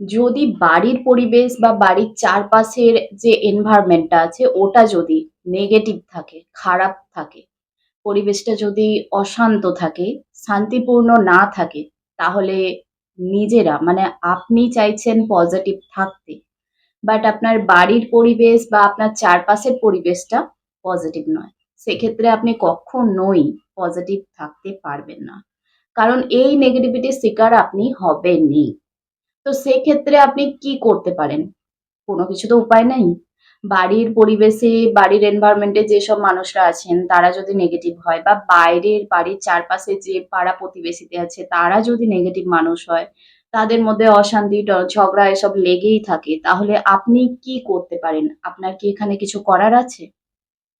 যদি বাড়ির পরিবেশ বা বাড়ির চারপাশের যে এনভায়রনমেন্টটা আছে ওটা যদি নেগেটিভ থাকে, খারাপ থাকে, পরিবেশটা যদি অশান্ত থাকে, শান্তিপূর্ণ না থাকে, তাহলে নিজেরা মানে আপনি চাইছেন পজিটিভ থাকতে। বাট আপনার বাড়ির পরিবেশ বা আপনার চারপাশের পরিবেশটা পজিটিভ নয়। সেক্ষেত্রে আপনি কখনোই পজিটিভ থাকতে পারবেন না। কারণ এই নেগেটিভিটির শিকার আপনি হবেনই। তো সেক্ষেত্রে আপনি কি করতে পারেন? কোনো কিছু তো উপায় নেই। বাড়ির পরিবেশে, বাড়ির এনভায়রনমেন্টে যেসব মানুষরা আছেন তারা যদি নেগেটিভ হয় বা বাইরের বাড়ির চারপাশে যে পাড়া প্রতিবেশীতে আছে তারা যদি নেগেটিভ মানুষ হয়, তাদের মধ্যে অশান্তি, ঝগড়া এসব লেগেই থাকে, তাহলে আপনি কি করতে পারেন? আপনার কি এখানে কিছু করার আছে?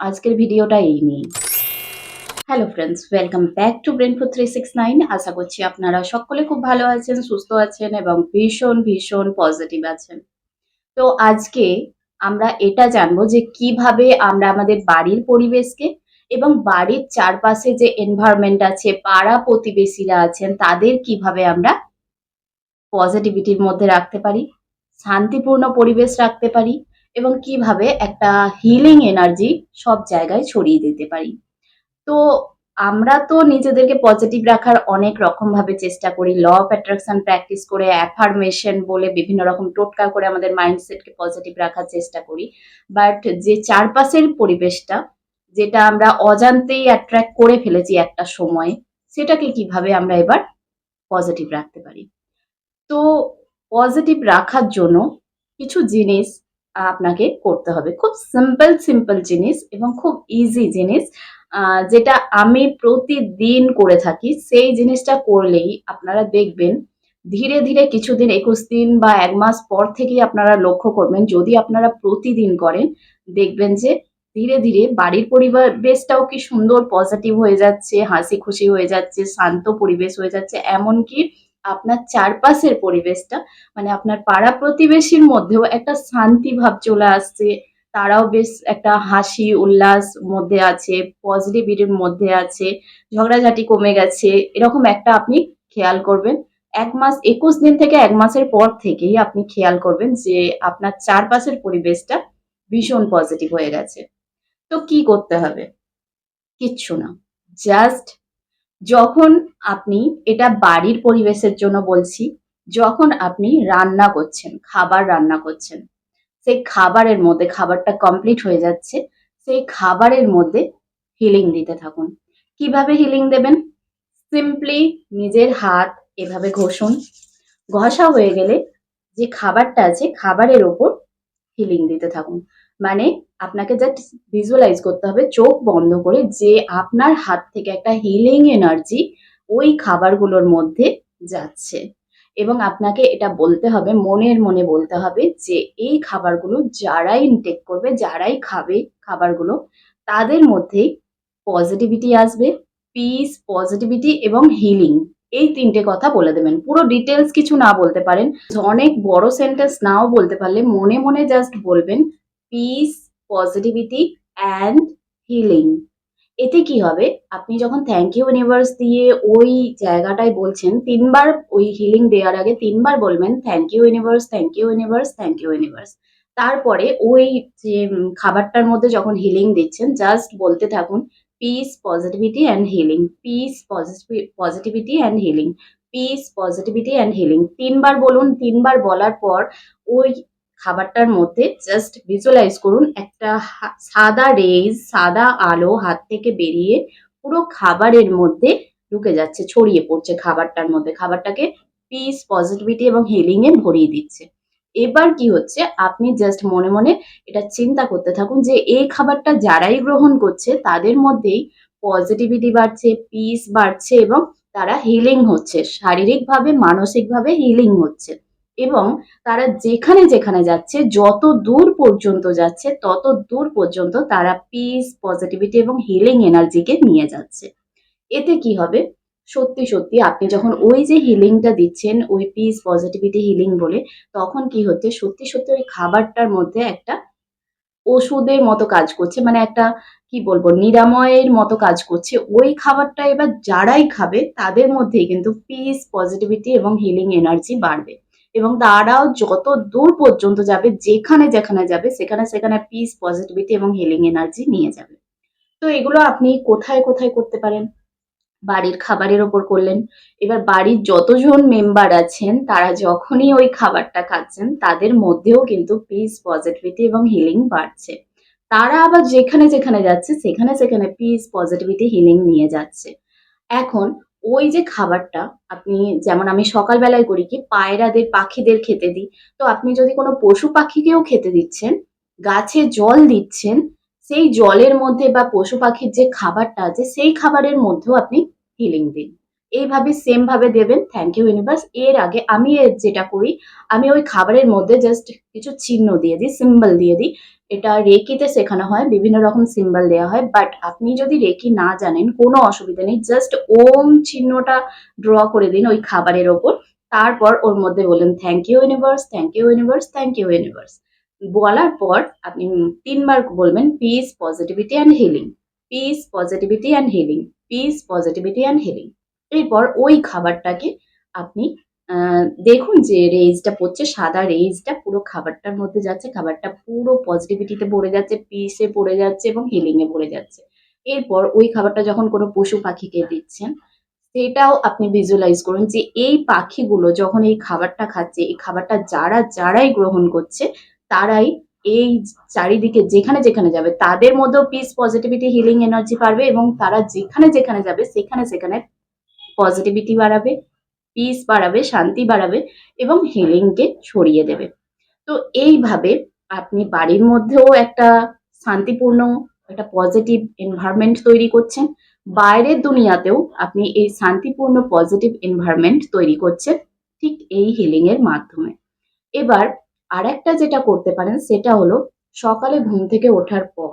আজকের ভিডিওটা এই নিয়েই। Hello friends, welcome back to brain four three six nine আশা করছি আপনারা সকলে খুব ভালো আছেন, সুস্থ আছেন এবং ভীষণ, ভীষণ পজিটিভ আছেন। তো আজকে আমরা এটা জানব যে কীভাবে আমরা আমাদের বাড়ির পরিবেশকে এবং বাড়ির চারপাশে যে এনভায়রনমেন্ট আছে, পাড়া প্রতিবেশীরা আছেন তাদের কীভাবে আমরা পজিটিভিটির মধ্যে রাখতে পারি, শান্তিপূর্ণ পরিবেশ রাখতে পারি এবং কীভাবে একটা হিলিং এনার্জি সব জায়গায় ছড়িয়ে দিতে পারি। তো আমরা তো নিজেদেরকে পজিটিভ রাখার অনেক রকমভাবে চেষ্টা করি। ল অফ অ্যাট্রাকশন প্র্যাকটিস করে, অ্যাফার্মেশন বলে বিভিন্ন রকম টোটকা করে আমাদের মাইন্ডসেটকে পজিটিভ রাখার চেষ্টা করি। বাট যে চারপাশের পরিবেশটা, যেটা আমরা অজান্তেই অ্যাট্রাক্ট করে ফেলেছি একটা সময়ে, সেটাকে কীভাবে আমরা এবার পজিটিভ রাখতে পারি? তো পজিটিভ রাখার জন্য কিছু জিনিস আপনাকে করতে হবে। খুব সিম্পল, সিম্পল জিনিস এবং খুব ইজি জিনিস যেটা আমি প্রতিদিন করে থাকি। সেই জিনিসটা করলেই আপনারা দেখবেন ধীরে, ধীরে কিছুদিন ২১ দিন বা এক মাস পর থেকেই আপনারা লক্ষ্য করবেন যদি আপনারা প্রতিদিন করেন, দেখবেন যে ধীরে, ধীরে বাড়ির পরিবেশটাও কি সুন্দর পজিটিভ হয়ে যাচ্ছে, হাসি-খুশি হয়ে যাচ্ছে, শান্ত পরিবেশ হয়ে যাচ্ছে। এমনকি আপনার চারপাশের পরিবেশটা মানে আপনার পাড়া প্রতিবেশীর মধ্যেও একটা শান্তি ভাব চলে আসছে। তারাও বেশ একটা হাসি উল্লাস মধ্যে আছে, পজিটিভিটির মধ্যে আছে, ঝগড়াঝাটি কমে গেছে। এরকম একটা আপনি খেয়াল করবেন। এক মাস ২১ দিন থেকে এক মাসের পর থেকেই আপনি খেয়াল করবেন যে আপনার চারপাশের পরিবেশটা ভীষণ পজিটিভ হয়ে গেছে। তো কি করতে হবে? কিচ্ছু না। জাস্ট যখন আপনি এটা বাড়ির পরিবেশের জন্য বলছি, যখন আপনি রান্না করছেন, খাবার রান্না করছেন, সেই খাবারের মধ্যে খাবারটা কমপ্লিট হয়ে যাচ্ছে, সেই খাবারের মধ্যে হিলিং দিতে থাকুন। কীভাবে হিলিং দেবেন? সিম্পলি নিজের হাত এভাবে ঘষুন। ঘষা হয়ে গেলে যে খাবারটা আছে খাবারের ওপর হিলিং দিতে থাকুন। মানে আপনাকে জাস্ট ভিজুয়ালাইজ করতে হবে চোখ বন্ধ করে যে আপনার হাত থেকে একটা হিলিং এনার্জি ওই খাবারগুলোর মধ্যে যাচ্ছে। এবং আপনাকে এটা বলতে হবে মনের মনে বলতে হবে যে এই খাবারগুলো যারাই ইনটেক করবে, যারাই খাবে খাবারগুলো তাদের মধ্যেই পজিটিভিটি আসবে, পিস, পজিটিভিটি এবং হিলিং এই তিনটে কথা বলে দেবেন। পুরো ডিটেলস কিছু না বলতে পারেন। অনেক বড় সেন্টেন্স নাও বলতে পারলে মনে, মনে জাস্ট বলবেন পিস, পজিটিভিটি অ্যান্ড হিলিং। এতে কি হবে? আপনি যখন থ্যাংক ইউ ইউনিভার্স দিয়ে ওই জায়গাটায় বলছেন তিনবার ওই হিলিং দেওয়ার আগে তিনবার বলবেন thank you universe, thank you universe, thank you universe. তারপরে ওই যে খাবারটার মধ্যে যখন হিলিং দিচ্ছেন জাস্ট বলতে থাকুন peace, positivity and healing, peace, positivity positivity and healing, peace, positivity and healing. তিনবার বলুন। তিনবার বলার পর ওই খাবারটার মধ্যে জাস্ট ভিজুয়ালাইজ করুন একটা সাদা রেজ সাদা আলো হাত থেকে বেরিয়ে পুরো খাবারের মধ্যে ঢুকে যাচ্ছে, ছড়িয়ে পড়ছে খাবারটার মধ্যে। খাবারটাকে পিস, পজিটিভিটি এবং হিলিং এ ভরিয়ে দিচ্ছে। এবার কি হচ্ছে? আপনি জাস্ট মনে, মনে এটা চিন্তা করতে থাকুন যে এই খাবারটা যারাই গ্রহণ করছে তাদের মধ্যেই পজিটিভিটি বাড়ছে, পিস বাড়ছে এবং তারা হিলিং হচ্ছে। শারীরিকভাবে, মানসিকভাবে হিলিং হচ্ছে। এবং তারা যেখানে, যেখানে যাচ্ছে যত দূর পর্যন্ত যাচ্ছে তত দূর পর্যন্ত তারা পিস, পজিটিভিটি এবং হিলিং এনার্জিকে নিয়ে যাচ্ছে। এতে কি হবে? সত্যি, সত্যি আপনি যখন ওই যে হিলিংটা দিচ্ছেন ওই পিস, পজিটিভিটি, হিলিং বলে তখন কি হচ্ছে? সত্যি, সত্যি ওই খাবারটার মধ্যে একটা ওষুধের মতো কাজ করছে। মানে একটা কি বলব নিরাময়ের মতো কাজ করছে। ওই খাবারটা এবার যারাই খাবে তাদের মধ্যেই কিন্তু পিস, পজিটিভিটি এবং হিলিং এনার্জি বাড়বে। এবং তারাও যত দূর পর্যন্ত যাবে, যেখানে যেখানে যাবে, সেখানে সেখানে পিস পজিটিভিটি এবং হিলিং এনার্জি নিয়ে যাবে। তো এগুলো আপনি কোথায় কোথায় করতে পারেন? বাড়ির খাবারের ওপর করলেন। এবার বাড়ির যতজন মেম্বার আছেন, তারা যখনই ওই খাবারটা খাচ্ছেন, তাদের মধ্যেও কিন্তু পিস পজিটিভিটি এবং হিলিং বাড়ছে। তারা আবার যেখানে যেখানে যাচ্ছে, সেখানে সেখানে পিস পজিটিভিটি হিলিং নিয়ে যাচ্ছে। এখন ওই যে খাবারটা আপনি যেমন আমি সকালবেলায় করি কি, পায়রাদের, পাখিদের খেতে দিই। তো আপনি যদি কোনো পশু পাখিকেও খেতে দিচ্ছেন, গাছে জল দিচ্ছেন, সেই জলের মধ্যে বা পশু পাখির যে খাবারটা আছে, সেই খাবারের মধ্যেও আপনি হিলিং দিন। এইভাবে সেম ভাবে দেবেন থ্যাংক ইউ ইউনিভার্স এর আগে আমি যেটা করি, আমি ওই খাবারের মধ্যে জাস্ট কিছু চিহ্ন দিয়ে দিই সিম্বল দিয়ে দিই। এটা রেকিতে শেখানো হয়, বিভিন্ন রকম সিম্বল দেওয়া হয় বাট আপনি যদি রেকি না জানেন, কোনো অসুবিধা নেই জাস্ট ওম চিহ্নটা ড্র করে দিন ওই খাবারের ওপর, তারপর ওর মধ্যে বললেন thank you universe thank you universe thank you universe বলার পর আপনি তিনবার বলবেন peace positivity and healing peace positivity and healing peace positivity and healing এরপর ওই খাবারটাকে আপনি দেখুন যে রেজটা পড়ছে, সাদা রেজটা পুরো খাবারটার মধ্যে যাচ্ছে, খাবারটা পুরো পজিটিভিটিতে পড়ে যাচ্ছে পিসে পড়ে যাচ্ছে এবং হিলিং এ ভরে যাচ্ছে। এরপর ওই খাবারটা যখন কোনো পশু পাখিকে দিচ্ছেন, সেটাও আপনি ভিজুয়ালাইজ করুন যে এই পাখিগুলো যখন এই খাবারটা খাচ্ছে, এই খাবারটা যারা, যারাই গ্রহণ করছে, তারাই এই চারিদিকে যেখানে যেখানে যাবে, তাদের মধ্যেও পিস পজিটিভিটি হিলিং এনার্জি পারবে এবং তারা যেখানে যেখানে যাবে, সেখানে সেখানে পজিটিভিটি বাড়াবে। পিস বাড়াবে, শান্তি বাড়াবে এবং হিলিংকে ছড়িয়ে দেবে। তো এইভাবে আপনি বাড়ির মধ্যেও একটা শান্তিপূর্ণ, একটা পজিটিভ এনভায়রনমেন্ট তৈরি করছেন। বাইরের দুনিয়াতেও আপনি এই শান্তিপূর্ণ পজিটিভ এনভায়রনমেন্ট তৈরি করছেন ঠিক এই হিলিং এর মাধ্যমে। এবার আরেকটা যেটা করতে পারেন সেটা হলো সকালে ঘুম থেকে ওঠার পর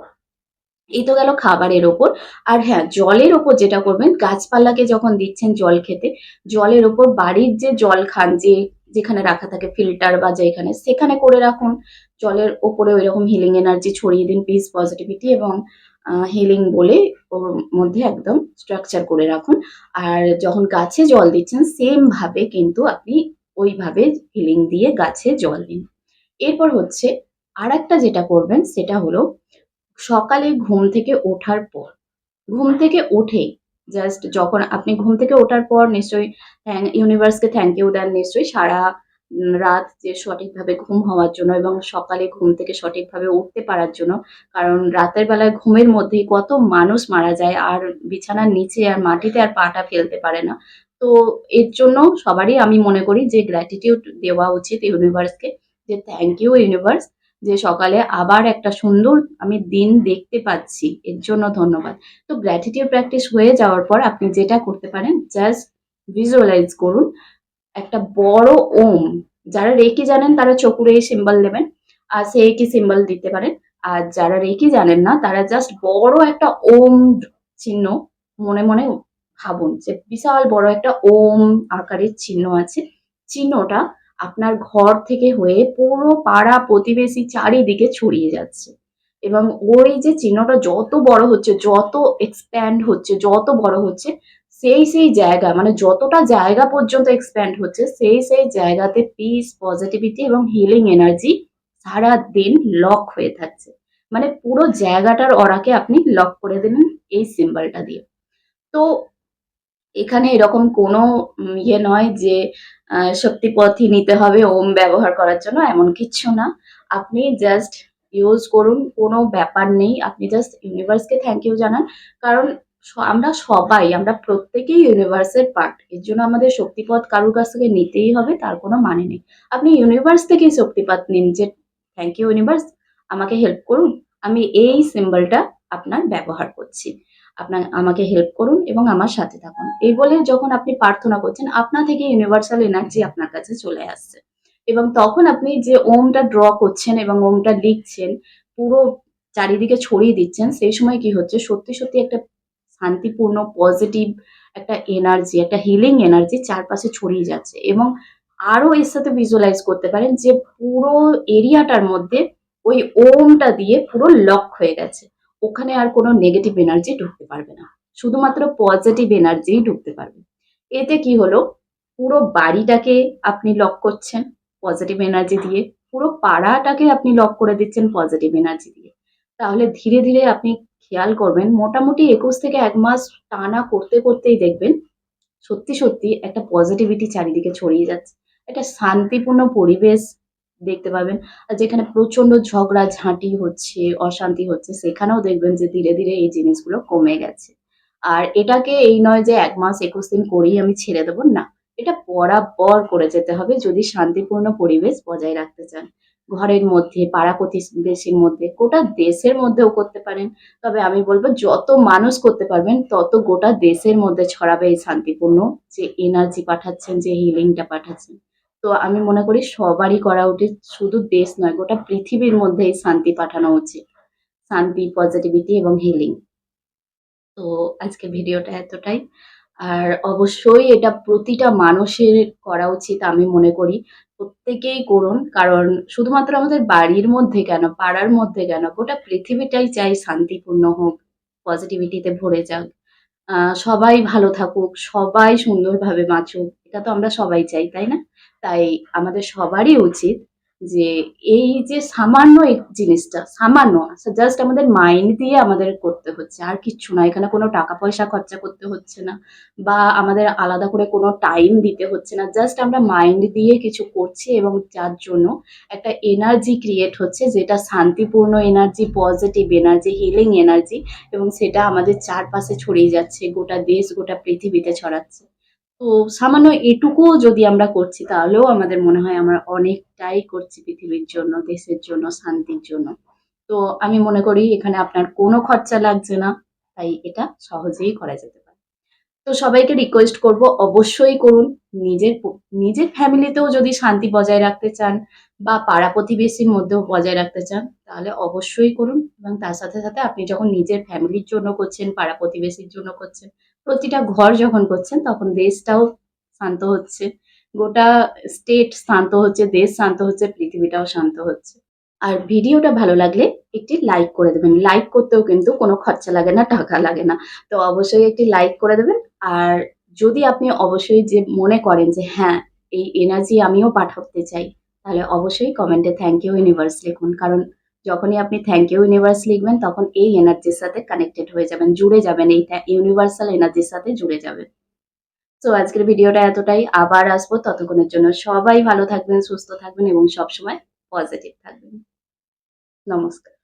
এই তো গেল খাবারের ওপর। আর হ্যাঁ জলের ওপর যেটা করবেন, গাছপালাকে যখন দিচ্ছেন জল খেতে, জলের ওপর বাড়ির যে জল খান, যে যেখানে রাখা থাকে ফিল্টার বা যেখানে, সেখানে করে রাখুন। জলের ওপরে ওই রকম হিলিং এনার্জি ছড়িয়ে দিন পিস পজিটিভিটি এবং হিলিং বলে ওর মধ্যে একদম স্ট্রাকচার করে রাখুন। আর যখন গাছে জল দিচ্ছেন সেম ভাবে কিন্তু আপনি ওইভাবে হিলিং দিয়ে গাছে জল দিন। এরপর হচ্ছে আর একটা যেটা করবেন, সেটা হলো সকালে ঘুম থেকে ওঠার পর, ঘুম থেকে উঠেই জাস্ট যখন আপনি ঘুম থেকে ওঠার পর নিশ্চয়ই ইউনিভার্সকে থ্যাংক ইউ দেন নিশ্চয়ই সারা রাত যে সঠিকভাবে ঘুম হওয়ার জন্য এবং সকালে ঘুম থেকে সঠিকভাবে উঠতে পারার জন্য, কারণ রাতের বেলায় ঘুমের মধ্যেই কত মানুষ মারা যায় আর বিছানার নিচে আর মাটিতে আর পাটা ফেলতে পারে না। তো এর জন্য সবারই আমি মনে করি যে গ্র্যাটিটিউড দেওয়া উচিত ইউনিভার্সকে যে থ্যাংক ইউ ইউনিভার্স যে সকালে আবার একটা সুন্দর আমি দিন দেখতে পাচ্ছি, এর জন্য ধন্যবাদ। তো গ্র্যাটিটিউড প্র্যাকটিস হয়ে যাওয়ার পর আপনি যেটা করতে পারেন জাস্ট ভিজুয়ালাইজ করুন, একটা বড় ওম, যারা রেকি জানেন তারা চকুরে সিম্বল দেবেন আর সে কি সিম্বল দিতে পারেন, আর যারা রেকি জানেন না তারা জাস্ট বড় একটা ওম চিহ্ন মনে মনে ভাবুন যে বিশাল বড় একটা ওম আকারের চিহ্ন আছে, চিহ্নটা আপনার ঘর থেকে হয়ে পুরো পাড়া প্রতিবেশী চারিদিকে ছড়িয়ে যাচ্ছে। এবং ওই যে চিহ্নটা যত বড় হচ্ছে, যত এক্সপ্যান্ড হচ্ছে, যত বড় হচ্ছে, সেই সেই জায়গা মানে যতটা জায়গা পর্যন্ত এক্সপ্যান্ড হচ্ছে, সেই সেই জায়গাতে পিস পজিটিভিটি এবং হিলিং এনার্জি সারা দিন লক হয়ে থাকছে। মানে পুরো জায়গাটার অরাকে আপনি লক করে দেবেন এই সিম্বলটা দিয়ে। তো এখানে এরকম কোনো ইয়ে নয় যে শক্তিপথই নিতে হবে, ওম ব্যবহার করার জন্য এমন কিচ্ছু না। আপনি জাস্ট ইউজ করুন, কোনো ব্যাপার নেই। আপনি জাস্ট ইউনিভার্সকে থ্যাংক ইউ জানান। কারণ আমরা সবাই, আমরা প্রত্যেকেই ইউনিভার্সের পার্ট এর জন্য আমাদের শক্তিপথ কারুর কাছ থেকে নিতেই হবে, তার কোনো মানে নেই। আপনি ইউনিভার্স থেকেই শক্তিপাত নিন যে থ্যাংক ইউ ইউনিভার্স আমাকে হেল্প করুন। আমি এই সিম্বলটা আপনার ব্যবহার করছি। আপনার, আমাকে হেল্প করুন এবং আমার সাথে থাকুন। এই বলে যখন আপনি প্রার্থনা করছেন আপনা থেকে ইউনিভার্সাল এনার্জি আপনার কাছে চলে আসছে। এবং তখন আপনি যে ওমটা ড্র করছেন এবং ওমটা লিখছেন, পুরো চারিদিকে ছড়িয়ে দিচ্ছেন, সেই সময় কি হচ্ছে? সত্যি সত্যি একটা শান্তিপূর্ণ পজিটিভ একটা এনার্জি একটা হিলিং এনার্জি চারপাশে ছড়িয়ে যাচ্ছে। এবং আরও এর সাথে ভিজুয়ালাইজ করতে পারেন যে পুরো এরিয়াটার মধ্যে ওই ওমটা দিয়ে পুরো লক হয়ে গেছে। ওখানে আর কোনো নেগেটিভ এনার্জি ঢুকতে পারবে না। শুধুমাত্র পজিটিভ এনার্জি ঢুকতে পারবে। এতে কি হলো? পুরো বাড়িটাকে আপনি লক করছেন পজিটিভ এনার্জি দিয়ে। পুরো পাড়াটাকে আপনি লক করে দিচ্ছেন পজিটিভ এনার্জি দিয়ে। তাহলে ধীরে ধীরে আপনি খেয়াল করবেন, মোটামুটি একুশ থেকে এক মাস টানা করতে করতেই দেখবেন সত্যি সত্যি একটা পজিটিভিটি চারিদিকে ছড়িয়ে যাচ্ছে। একটা শান্তিপূর্ণ পরিবেশ দেখতে পাবেন। আর যেখানে প্রচণ্ড ঝগড়া, ঝাঁটি হচ্ছে, অশান্তি হচ্ছে, সেখানেও দেখবেন যে ধীরে ধীরে এই জিনিসগুলো কমে গেছে। আর এটাকে এই নয় যে এক মাস, একুশ দিন করেই আমি ছেড়ে দেবো, না। এটা বরাবর করে যেতে হবে যদি শান্তিপূর্ণ পরিবেশ বজায় রাখতে চান। ঘরের মধ্যে, পাড়া প্রতিবেশীর মধ্যে, গোটা দেশের মধ্যেও করতে পারেন। তবে আমি বলব, যত মানুষ করতে পারবেন, তত গোটা দেশের মধ্যে ছড়াবে এই শান্তিপূর্ণ যে এনার্জি পাঠাচ্ছেন, যে হিলিংটা পাঠাচ্ছেন। তো আমি মনে করি সবারই করা উচিত, শুধু দেশ নয়, গোটা পৃথিবীর মধ্যে এই শান্তি পাঠানো উচিত। শান্তি পজিটিভিটি এবং হিলিং তো আজকে ভিডিওটা এতটাই। আর অবশ্যই এটা প্রতিটা মানুষের করা উচিত আমি মনে করি। প্রত্যেকেই করুন, কারণ শুধুমাত্র আমাদের বাড়ির মধ্যে কেন, পাড়ার মধ্যে কেন, গোটা পৃথিবীটাই চাই শান্তিপূর্ণ হোক পজিটিভিটিতে ভরে যাক। সবাই ভালো থাকুক, সবাই সুন্দরভাবে বাঁচুক, এটা তো আমরা সবাই চাই, তাই না? তাই আমাদের সবারই উচিত যে এই যে সামান্য জিনিসটা, সামান্য জাস্ট আমাদের মাইন্ড দিয়ে আমাদের করতে হচ্ছে, আর কিচ্ছু না। এখানে কোনো টাকা পয়সা খরচা করতে হচ্ছে না, বা আমাদের আলাদা করে কোনো টাইম দিতে হচ্ছে না। জাস্ট আমরা মাইন্ড দিয়ে কিছু করছি এবং যার জন্য একটা এনার্জি ক্রিয়েট হচ্ছে, যেটা শান্তিপূর্ণ energy positive energy healing energy এবং সেটা আমাদের চারপাশে ছড়িয়ে যাচ্ছে, গোটা দেশ, গোটা পৃথিবীতে ছড়াচ্ছে। তো সামান্য এটুকুও যদি আমরা করছি, তাহলেও আমাদের মনে হয় আমরা অনেকটাই করছি পৃথিবীর জন্য, দেশের জন্য, শান্তির জন্য। তো আমি মনে করি এখানে আপনার কোনো খরচা লাগছে না, তাই এটা সহজেই করা যেতে পারে। তো সবাইকে রিকোয়েস্ট করব অবশ্যই করুন। নিজের নিজের ফ্যামিলিতেও যদি শান্তি বজায় রাখতে চান বা পাড়া প্রতিবেশীর মধ্যেও বজায় রাখতে চান, তাহলে অবশ্যই করুন। এবং তার সাথে সাথে আপনি যখন নিজের ফ্যামিলির জন্য করছেন, পাড়া প্রতিবেশীর জন্য করছেন প্রতিটা ঘর যখন করছেন, তখন দেশটাও শান্ত হচ্ছে। গোটা স্টেট শান্ত হচ্ছে, দেশ শান্ত হচ্ছে, পৃথিবীটাও শান্ত হচ্ছে। আর ভিডিওটা ভালো লাগলে একটি লাইক করে দেবেন। লাইক করতেও কিন্তু কোনো খরচা লাগে না, টাকা লাগে না। তো অবশ্যই একটি লাইক করে দেবেন। আর যদি আপনি অবশ্যই যে মনে করেন যে হ্যাঁ এই এনার্জি আমিও পাঠাতে চাই, তাহলে অবশ্যই কমেন্টে থ্যাংক ইউ ইউনিভার্স লিখুন। কারণ যখনই আপনি থ্যাংক ইউ ইউনিভার্স লিখবেন, তখন এই এনার্জির সাথে কানেক্টেড হয়ে যাবেন, জুড়ে যাবেন, এই ইউনিভার্সাল এনার্জির সাথে জুড়ে যাবেন। তো আজকের ভিডিওটা এতটাই, আবার আসব ততক্ষণের জন্য। সবাই ভালো থাকবেন, সুস্থ থাকবেন এবং সবসময় পজিটিভ থাকবেন। নমস্কার।